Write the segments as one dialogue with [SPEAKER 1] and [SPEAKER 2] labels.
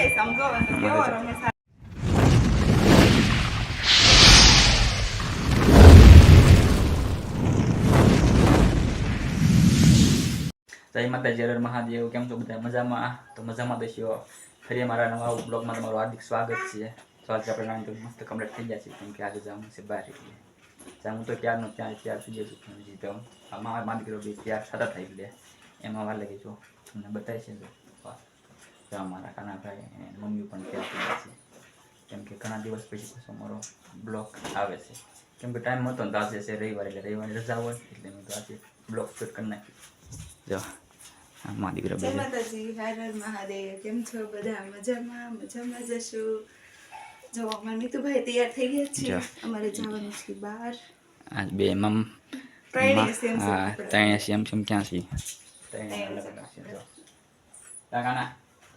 [SPEAKER 1] રમેશ સમજો કેવો રમેશ.
[SPEAKER 2] જય માતા જય હર મહાદેવ કેમ છો બધા મજામાં તો મજામાં બેસ્યો ફરી અમારા નવા બ્લોગમાં તમારું હાર્દિક સ્વાગત છે તો આજે આપણે નાની મસ્ત કમ્પ્લીટ થઈ ગયા છે કેમ કે આજે જવાનું છે બહાર એટલે જ્યાં તો ક્યારનો ત્યાં તૈયાર થઈ જશું પણ હજી તો મારા મા દીકરો બી તૈયાર થતા થઈ એટલે એમાં વાર લાગે જો તમને બતાવી છે જો મારા જો અમારા કાના ભાઈ અને મમ્મી પણ ત્યાં છે. કેમ કે ઘણા દિવસ પછી પાછો મારો બ્લોક આવે છે. કેમ કે ટાઈમ હતો ને તો આજે છે રવિવાર એટલે રવિવારની રજા હોય એટલે મેં તો આજે બ્લોક શૂટ કરી નાખી જો. આ મા દીકરો
[SPEAKER 1] જય માતાજી. હર હર મહાદેવ. કેમ છો બધા? મજામાં? મજામાં જશો? જો અમારા નીતુભાઈ તૈયાર થઈ ગયા છે. અમારે જવાનું છે બહાર.
[SPEAKER 2] આજ બે મમ
[SPEAKER 1] ત્રણેય સેમ સેમ
[SPEAKER 2] ત્રણે સેમ સેમ ક્યાં છે?
[SPEAKER 1] ત્રણેય
[SPEAKER 2] ત્રણે અલગ અલગ છે. જો. કાકાના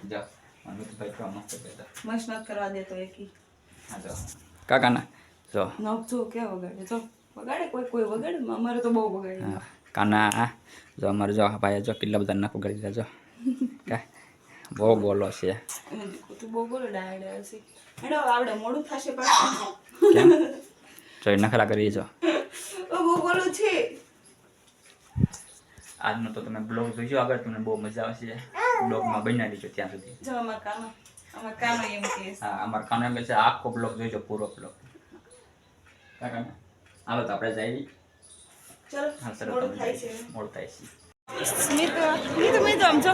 [SPEAKER 2] જો અમિતભાઈ તો મસ્ત બેઠા.
[SPEAKER 1] મસ્ત ન કરવા દેતો એકી.
[SPEAKER 2] હા જો કાકાના જો.
[SPEAKER 1] નખ જો કે વગાડે? જો વગાડે કોઈ કોઈ વગાડે? અમારે તો બહુ વગાડે.
[SPEAKER 2] કાના જો અમારે જો ભાઈ જો કેટલા બધા નખ કરી દીધા જો. કા બહુ બોલો છે.
[SPEAKER 1] તું બહુ બોલો ડાયડે હેડો આવડે મોડું થશે પાછું.
[SPEAKER 2] કેમ? જો એ નખરા કરી જો.
[SPEAKER 1] ઓ બહુ બોલો છે.
[SPEAKER 2] આજનો તો તમે બ્લોગ જોઈજો આગળ તમને બહુ મજા આવશે. બ્લોગમાં બનાવી રહીજો ત્યાં સુધી.
[SPEAKER 1] જો અમાર કાનો અમાર કાનો એમ કે છે.
[SPEAKER 2] હા અમારા કાનો એમ કહે છે આખો બ્લોગ જોઈજો પૂરો બ્લોગ. કાકા હાલો તો આપણે જઈએ.
[SPEAKER 1] ચલો
[SPEAKER 2] હા સર
[SPEAKER 1] મોડું થાય છે.
[SPEAKER 2] મોડું થાય છે.
[SPEAKER 1] સ્મિત સ્મિત સ્મિત આમ છો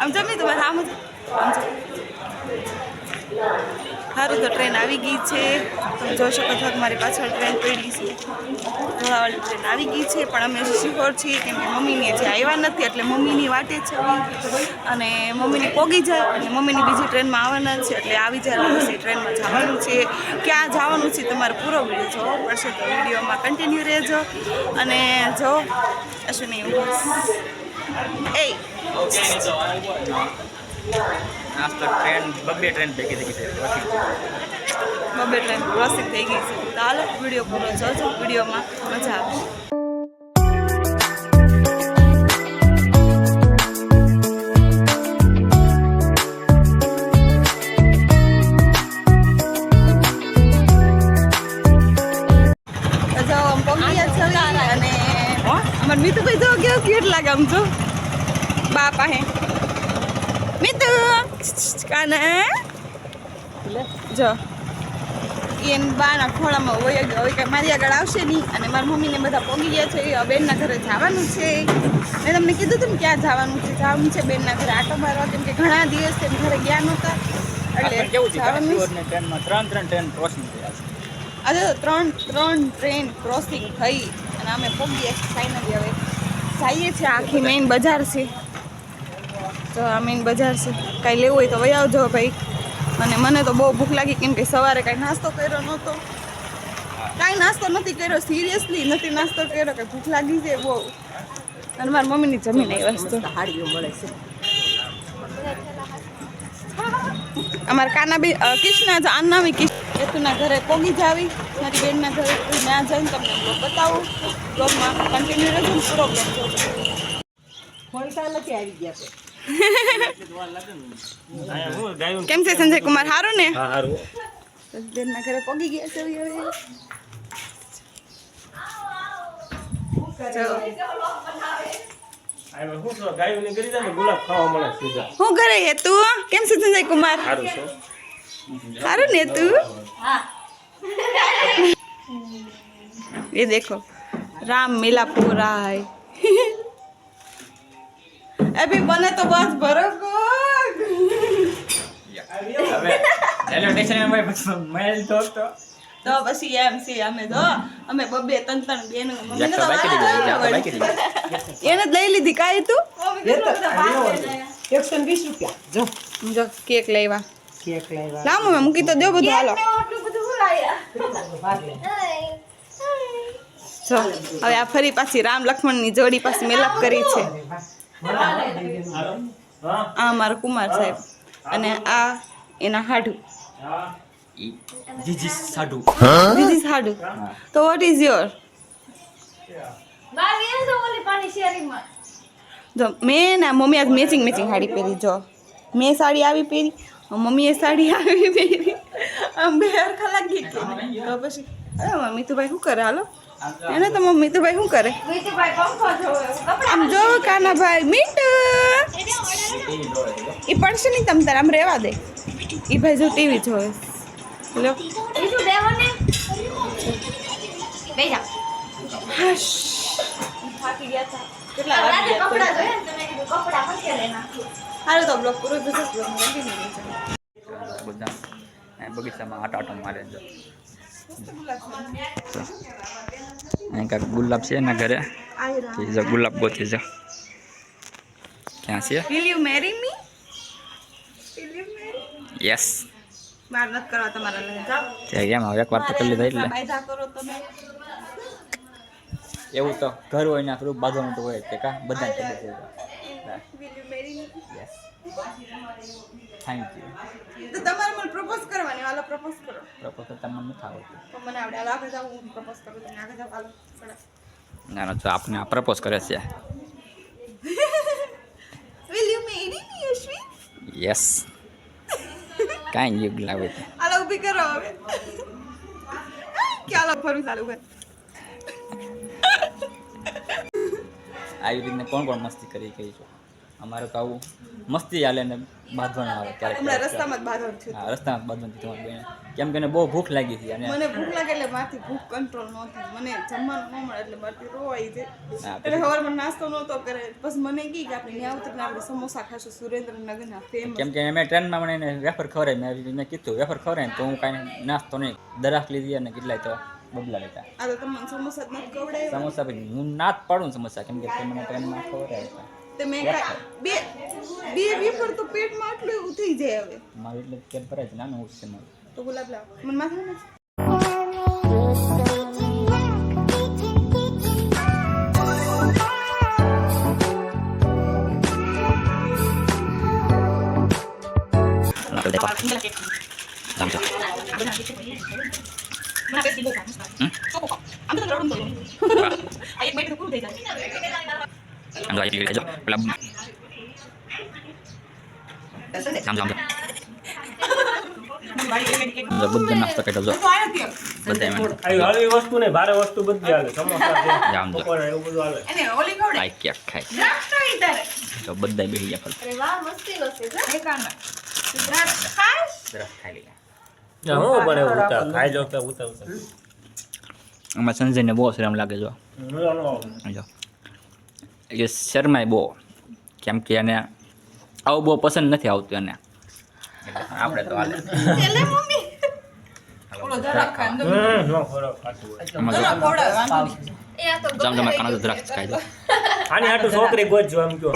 [SPEAKER 1] આમ જો બસ આમ જ. આમ જો. સારું તો ટ્રેન આવી ગઈ છે. તમે જોઈ શકો છો કે મારી પાછળ ટ્રેન પડી છે. ધોળાવાળી ટ્રેન આવી ગઈ છે, પણ અમે શિહોર છીએ કેમ કે મમ્મીની હજી આવ્યા નથી, એટલે મમ્મીની વાટે છે અને મમ્મીની પોગી જાય, અને મમ્મીની બીજી ટ્રેનમાં આવવાના છે, એટલે આવી એટલે પછી ટ્રેનમાં જવાનું છે. ક્યાં જવાનું છે તમારે પૂરો વીડિયો જોવો પડશે તો વિડીયોમાં કન્ટિન્યુ રહેજો. અને જો અશ્વિની એ.
[SPEAKER 2] આજ તો ટ્રેન બબે ટ્રેન ભેગી થઈ ગઈ છે
[SPEAKER 1] બબે ટ્રેન ક્રોસિંગ થઈ ગઈ છે. તો હાલો વીડિયો પૂરો જોજો વિડીયોમાં મજા આવશે. તો અમાર મીતુભાઈ જો કેવું ક્યુટ લાગે આમ જો. બા પાસે મીતુ! કાના જો એમ બાના ખોળામાં હોય ગયો હવે કાંઈ મારી આગળ આવશે નહીં. અને મારી મમ્મીને બધા પોગી ગયા છે. બેનના ઘરે જવાનું છે. મેં તમને કીધું હતું ને ક્યાં જવાનું છે. જવાનું છે બેનના ઘરે. આટો મારવા કેમ કે ઘણા દિવસ તેમ ઘરે ગયા નહોતા. એટલે જવાનું
[SPEAKER 2] ટ્રેનમાં ત્રણ ત્રણ ટ્રેન ક્રોસિંગ થયા છે.
[SPEAKER 1] આજે ત્રણ ત્રણ ટ્રેન ક્રોસિંગ થઈ. અને અમે પહોંચીએ ફાઇનલી હવે. જઈએ છીએ આખી મેઇન બજાર છે. તો આ મેઇન બજાર છે. કાંઈ લેવું હોય તો વહી આવજો ભાઈ. અને મને તો બહુ ભૂખ લાગી કેમ કે સવારે કાંઈ નાસ્તો કર્યો નહોતો. કાંઈ નાસ્તો નથી કર્યો સિરિયસલી નથી નાસ્તો કર્યો કે ભૂખ લાગી છે બહુ. અને મારી મમ્મીની જમીન આવી વસ્તુ અમારા કાના બી કિશના જ આનામી કિશ હેતુના ઘરે પોગી જાવી. મારી બેનના ઘરે ત્યાં જઈને તમને બ્લોગ બતાવું. બ્લોગમાં કન્ટિન્યુ રહેજો પૂરો બ્લોગ જોજો. કેમ છે સંજય કુમાર? હારો ને? સજ્જનના ઘરે હું ઘરે હે તું? કેમ છે સંજય કુમાર? સારું ને તું? એ દેખો. રામ મીલા
[SPEAKER 2] પૂરા અભી બને તો બસ ભરો તો
[SPEAKER 1] પછી એમ છે અમે તો અમે બબે ત્રણ ત્રણ બેન
[SPEAKER 2] મને તો
[SPEAKER 1] એને જ લઈ લીધી કાંઈ તું?
[SPEAKER 3] એકસો વીસ રૂપિયા. જો.
[SPEAKER 1] જો કેક લેવા
[SPEAKER 3] કેક
[SPEAKER 1] લેવા લામો મેં મૂકી તો દો બધું હાલો. જો હવે આ ફરી પાછી રામ લક્ષ્મણની જોડી પાછી મેલાપ કરી છે. આ મારા કુમાર સાહેબ. અને આ એના હાડુ.
[SPEAKER 2] જીજી સાડુ.
[SPEAKER 1] is Hadu. So what is your? જો મેં ના મમ્મી આજ મેચિંગ મેચિંગ સાડી પહેરી. જો મેં સાડી આવી પહેરી મમ્મીએ સાડી આવી પહેરી. આમ બે હરખા લાગી કે તો પછી અરે મમ્મી તો ભાઈ શું કરે? હાલો. એને તો મમ્મી તો શું કરે? આમ જો કાના ભાઈ મીઠું એ પડશે નહીં તમ તારે આમ રહેવા દે. એ ભાઈ જો ટીવી જોવે. લો? હાલો તો પૂરો
[SPEAKER 2] બધા. બગીચામાં આટો મારે અહીં કાંક ગુલાબ છે એના ઘરે. એ ગુલાબ ગોતી જાઓ ક્યાં છે?
[SPEAKER 1] Will you marry me will you marry
[SPEAKER 2] yes
[SPEAKER 1] માર નથી કરવા તમારા લગ્ન. જાઓ.
[SPEAKER 2] ત્યાં કેમ હવે એકવાર તો કરી લીધા એટલે.
[SPEAKER 1] બાયધા કરો તમે.
[SPEAKER 2] એવું તો ઘર હોય ને આપણું બાજુનું તો હોય તે કા? બધા
[SPEAKER 1] will you marry me
[SPEAKER 2] yes thank you
[SPEAKER 1] તો તમારે મને પ્રપોઝ કરવાની હાલો પ્રપોઝ કરો.
[SPEAKER 2] પ્રપોઝ તમને નથી આવડતું.
[SPEAKER 1] તો મને આવડે હાલો આગળ જાવ હું પ્રપોઝ કરું તમે આગળ જાવ હાલો
[SPEAKER 2] ના ના તો આપને આ પ્રપોઝ કરે છે.
[SPEAKER 1] Will you marry me Yashvi
[SPEAKER 2] yes કાંઈ યુગ લાવે છે
[SPEAKER 1] હાલો ઊભી કરો હવે. ચાલો ફરું ચાલુ કર.
[SPEAKER 2] આવી રીતને કોણ કોણ મસ્તી કરી કહી છો અમારે તો આવું મસ્તી ચાલે ને બાંધવાના આવે ક્યારેક
[SPEAKER 1] હમણાં રસ્તામાં જ બાંધવાનું થયું
[SPEAKER 2] હા રસ્તામાં બાંધવાનું તમારી બેન કેમ કે એને બહુ ભૂખ લાગી હતી અને
[SPEAKER 1] મને ભૂખ લાગે એટલે મારથી ભૂખ કંટ્રોલ નહોતી. મને જમવાનું ન મળે એટલે મારથી રોવાઈ જાય એટલે સવારમાં નાસ્તો નહોતો કરે. બસ મને કી કે આપણે ત્યાં ઉતરીને આપણે સમોસા ખાશું. સુરેન્દ્રનગરના ફેમસ
[SPEAKER 2] કેમ કે મેં ટ્રેનમાં મને એને વેફર ખવડાવી. મેં મેં કીધું વેફર ખવડાવી તો હું કાંઈ નાસ્તો નહીં. દરાક લીધી અને કેટલાય તો બદલા લેતા
[SPEAKER 1] આ તો તમને સમોસા જ નથી ખવડાવ્યા?
[SPEAKER 2] સમોસા હું ના જ પાડું સમોસા. કેમ કે મને ટ્રેનમાં ખવડાવ્યા
[SPEAKER 1] તે મેં બે બે વેફર તો પેટમાં આટલું એવું થઈ જાય હવે.
[SPEAKER 2] મારું એટલે પેટ ભરાય છે નાનું ઉઠશે મારું.
[SPEAKER 1] તો ગુલાબ લાવ. મને માથે
[SPEAKER 2] બધા નાસ્તો કર્યો જો બધા
[SPEAKER 4] હળવી વસ્તુ ને ભારે વસ્તુ બધી સમોસા
[SPEAKER 2] જામ જો
[SPEAKER 4] એવું બધું
[SPEAKER 1] એને ઓલી
[SPEAKER 2] ખાય
[SPEAKER 1] એ કાના દ્રાક્ષ
[SPEAKER 2] ખાઈ
[SPEAKER 4] હું ખાઈ
[SPEAKER 2] આમાં સંજયને બહુ શરમ લાગે જો જો. એ શરમાય બહુ. કેમ કે એને આવું બહુ પસંદ નથી આવતું એને. આપણે તો હાલે.
[SPEAKER 1] એટલે મમ્મી. ઓલો જરાક ખાય
[SPEAKER 4] નો
[SPEAKER 2] જો
[SPEAKER 1] જરાક ખવડાવે વાંધો નહીં.
[SPEAKER 2] જમ જમા કાનો તો દ્રાક્ષ
[SPEAKER 4] આની હાટું છોકરી ગોતજો એમ કયો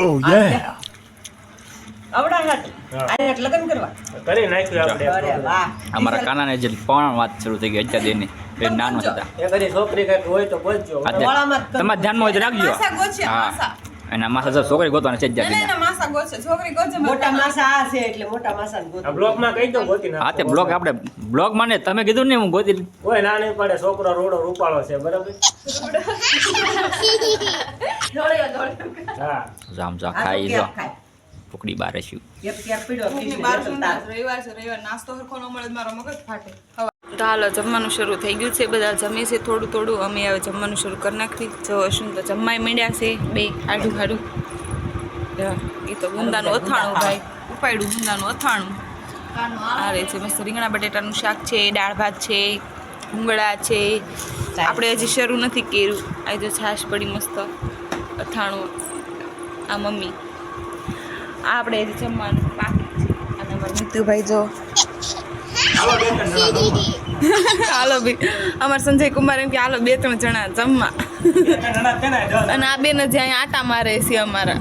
[SPEAKER 3] આવડા હાટ. આને હાટ લગ્ન કરવા.
[SPEAKER 4] કરી નાખ્યું આપણે.
[SPEAKER 3] અરે વાહ.
[SPEAKER 2] અમારા કાનાને જે પણ વાત શરૂ થઈ ગઈ અત્યારે એની એ નાનો હતા.
[SPEAKER 4] એ કદી છોકરી કંઈક હોય તો ગોતજો
[SPEAKER 2] અત્યારે
[SPEAKER 3] વાળામાં
[SPEAKER 2] ધ્યાનમાં રાખજો. હા. એના માસા છોકરી ગોતવાના છે જ
[SPEAKER 1] ના, ના, ના, માસા ગોતશે. છોકરી ગોતશે
[SPEAKER 3] મોટા માસા આ છે એટલે મોટા માસા
[SPEAKER 4] આ બ્લોકમાં કહી દો ગોતી
[SPEAKER 2] હા તે બ્લોક આપણે બ્લોગમાં ને તમે કીધું ને હું ગોતી
[SPEAKER 4] કોઈ ના નહીં પડે છોકરો રોડો રૂપાળો છે બરાબર. હા.
[SPEAKER 2] જામ જા ખાઈ જો પકડી બારે છું
[SPEAKER 3] એક ક્યાર પીડો
[SPEAKER 1] રવિવાર છે રવિવાર. નાસ્તો હરખો ન મળે મારો મગજ ફાટે. તો હાલો જમવાનું શરૂ થઈ ગયું છે. બધા જમે છે થોડું થોડું. અમે હવે જમવાનું શરૂ કરી નાખી જો અશ્વિન તો જમવાય માંડ્યા છે. બે આડું ખાડું એ તો ગુંદાનું અથાણું ભાઈ. ઉપાડ્યું ગુંદાનું અથાણું. આવે છે મસ્ત રીંગણા બટેટાનું શાક છે દાળ ભાત છે ભૂંગળા છે. આપણે હજી શરૂ નથી કર્યું. આ તો છાશ પડી મસ્ત અથાણું. આ મમ્મી. આ આપણે હજી જમવાનું બાકી છે. અને મિતુભાઈ જો. હાલો ભાઈ અમાર સંજય કુમાર એમ કે હાલો બે ત્રણ જણા જમવા. અને આ બેન જ અહીંયા આટા મારે છે અમારા.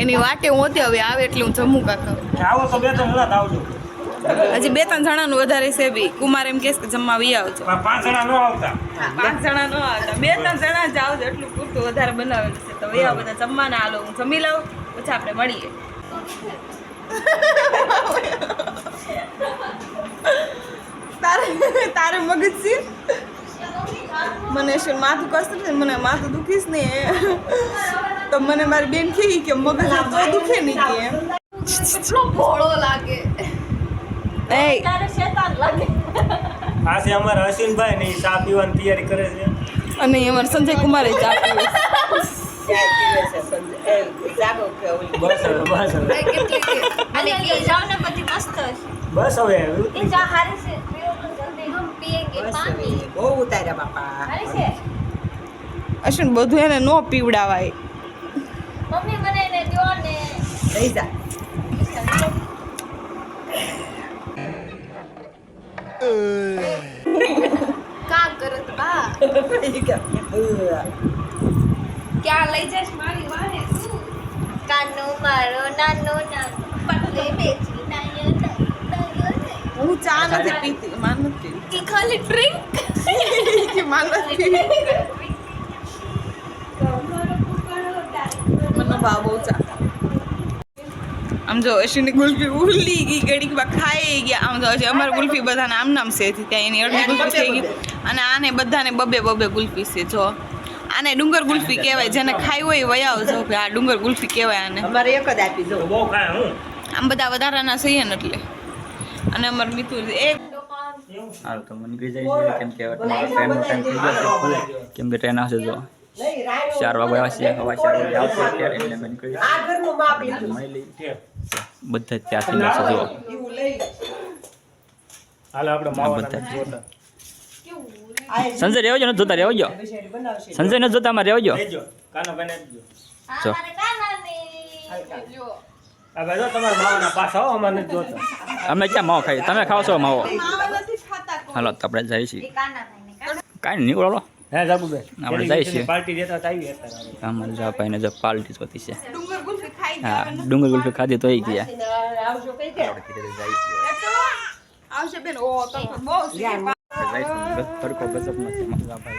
[SPEAKER 1] એની વાટે હું ત્યાં હવે આવે એટલે હું જમું કાકા. હજી બે ત્રણ જણાનું વધારે છે બી. કુમાર એમ કે જમવા વી આવજો.
[SPEAKER 4] પાંચ જણા નો આવતા.
[SPEAKER 1] પાંચ જણા નો આવતા. બે ત્રણ જણા જ આવજો એટલું પૂરતું વધારે બનાવેલું છે. તો વી આવો બધા જમવાના. હાલો હું જમી લઉં. પછી આપણે મળીએ. તારે તારે મગજ છે? મને શું માથું કશું ને મને માથું દુખીશ ને? તો મને મારી બેન કહી કે મગજ તો દુખે નહીં કે એમ.
[SPEAKER 5] કેટલો ભોળો લાગે.
[SPEAKER 1] એ
[SPEAKER 5] તારે શેતાન લાગે.
[SPEAKER 4] આ છે અમારા અશ્વિનભાઈ ને ચા પીવાની તૈયારી કરે છે.
[SPEAKER 1] અને અમારે સંજય કુમારે ચા પીવી.
[SPEAKER 3] પીવે છે સંજય.
[SPEAKER 4] બસ હવે બસ હવે.
[SPEAKER 5] અને એ જાવ પછી મસ્ત
[SPEAKER 4] બસ હવે.
[SPEAKER 3] બહુ ઉતાર્યા બાપા.
[SPEAKER 1] અશ્વિન બધું એને નો પીવડાવાય.
[SPEAKER 5] મમ્મી મને એને દ્યો ને.
[SPEAKER 3] લઈ જા.
[SPEAKER 5] કરત બા?
[SPEAKER 3] કે, "ઉહ."
[SPEAKER 5] ક્યાં લઈ જશ મારી વાહે કાનો મારો નાનો નાનો. પટલે બેસી નાયો નાયો નાયો
[SPEAKER 1] હું ચા નથી પીતી માન નથી.
[SPEAKER 5] ખાલી ડ્રિંક
[SPEAKER 1] કે માન નથી. મને ભાવ બહુ ચા આમ જો અશ્વિની ગુલ્ફી ઉલી ગઈ ઘડીકમાં ખાઈ ગયા. આમ જો હજી અમારે ગુલ્ફી બધાને આમ નામ છે ત્યાં એની અડધી ગુલ્ફી થઈ ગઈ. અને આને બધાને બબે બબે ગુલ્ફી છે જો. આને ડુંગર ગુલ્ફી કહેવાય જેને ખાઈ હોય એ વયા આવજો કે આ ડુંગર ગુલ્ફી કહેવાય આને.
[SPEAKER 3] અમારે એક જ આપી દો.
[SPEAKER 4] બહુ ખાય હું
[SPEAKER 1] આમ બધા વધારાના છે ને એટલે. અને અમાર મિતુ એક
[SPEAKER 2] હાલ તો મને ગઈ જાય છે કેમ કે ટ્રેનનો ટાઈમ થઈ ગયો છે. કેમ કે ટ્રેન આવશે જો. ચાર વાગે આવશે હવા ચાર વાગે આવશે ત્યારે એટલે મેં નીકળી
[SPEAKER 3] આ ઘરનું માપ લીધું.
[SPEAKER 2] મળી લઈ.
[SPEAKER 4] ઠીક.
[SPEAKER 2] બધા જ ત્યાં થઈ ગયા છે જો.
[SPEAKER 4] હાલો આપણે
[SPEAKER 2] આ
[SPEAKER 4] માવાના
[SPEAKER 2] બધા. સંજય રહેવજો ને જોતા
[SPEAKER 3] રહેવજો
[SPEAKER 2] સંજય ને જોતા
[SPEAKER 4] અમારે નથી જોતા.
[SPEAKER 2] અમે ક્યાં માવો ખાઈએ? તમે ખાવ છો માવો?
[SPEAKER 1] માવા નથી ખાતા કોઈ.
[SPEAKER 2] હાલો તો આપણે જઈએ છીએ. કાંઈ નહીં નીકળો આપણે જઈએ છીએ.
[SPEAKER 4] પાર્ટી
[SPEAKER 2] અમારે જો ભાઈને જો પાલટી જોતી છે.
[SPEAKER 1] ડુંગર ગુલ્ફી ખાઈ
[SPEAKER 2] હા ડુંગર ગુલ્ફી ખાધી તો ગયા.
[SPEAKER 3] આવજો કઈ કે?
[SPEAKER 1] એ આવશે બેન. ઓ તો બહુ
[SPEAKER 2] તડકો ગજબ નથી મજા ભાઈ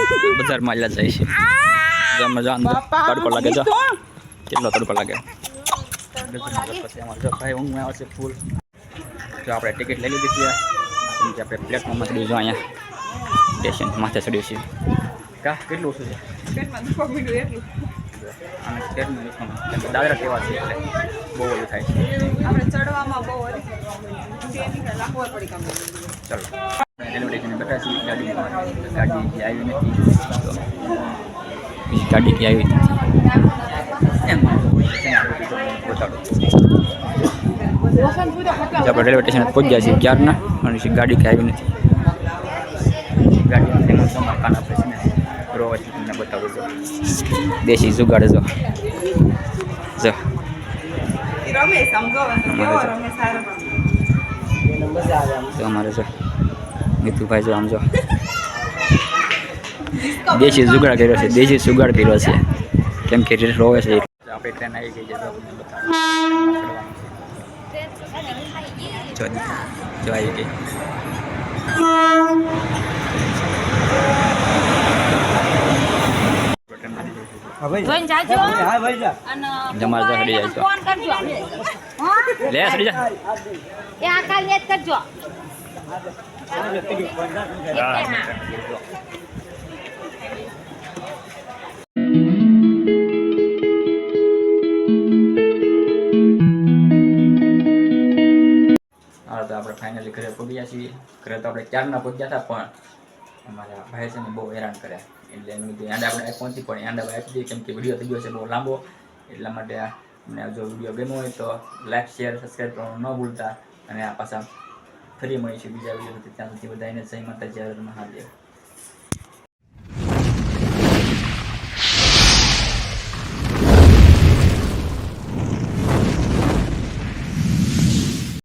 [SPEAKER 1] તો
[SPEAKER 2] બજારમાં આલ્યા જાય છે. જો અમે અંદર તડકો લાગે છે કેટલો તડકો લાગે. પછી અમારે જો ભાઈ ઊંઘ આવે છે ફૂલ. જો આપણે ટિકિટ લઈ લીધી છે. આપણે પ્લેટફોર્મમાં ચડ્યું જો અહીંયા. સ્ટેશન માથે ચડ્યું છે. કા કેટલું ઓછું છે?
[SPEAKER 1] પેટમાં દુખવા એટલું
[SPEAKER 2] અને સ્ટેટનું ડિસ્કાઉન્ટ કેમ કે દાદરા કેવા છે એટલે બહુ ઓલું થાય છે.
[SPEAKER 1] આપણે ચડવામાં બહુ
[SPEAKER 2] ચાલો. રેલવે સ્ટેશને બેઠા છીએ ગાડી ગાડી આવી નથી. ગાડી કે આવી નથી. એમ. આપણે રેલવે સ્ટેશન પહોંચ્યા છીએ ક્યારના? અને ગાડી કે આવી નથી. ગાડી તેમાં સમા દેશી જુગાડ જો. જો. તો અમારે જો. નીતુભાઈ જો આમ જો. દેશી જુગાડ કર્યો છે દેશી જુગાડ કર્યો છે. કેમ કે રેલ રોવે છે આપણે ટ્રેન આવી ગઈ છે જો આવી ગઈ.
[SPEAKER 5] જોઈને જાજો
[SPEAKER 2] જમા જો હડી જાય
[SPEAKER 5] ફોન કરજો હા
[SPEAKER 2] લે હડી જા
[SPEAKER 5] એ આ કાલ યાદ કરજો
[SPEAKER 2] હા તો આપણે ફાઇનલી ઘરે પહોંચ્યા છીએ ઘરે તો આપણે ચારના પહોંચ્યા હતા પણ અમારા ભાઈ છે ને બહુ હેરાન કર્યા એટલે એનું કીધું આંડા આપણે પહોંચી પણ આંડા આપી દઈએ કેમ કે વીડિયો થઈ ગયો છે બહુ લાંબો, એટલા માટે મને જો વીડિયો ગમ્યો હોય તો લાઈક શેર સબસ્ક્રાઈબ કરવાનું ન ભૂલતા. અને આ પાછા ફરી મળીશું બીજા વીડિયો ત્યાં સુધી બધાને જય માતા જય મહાદેવ.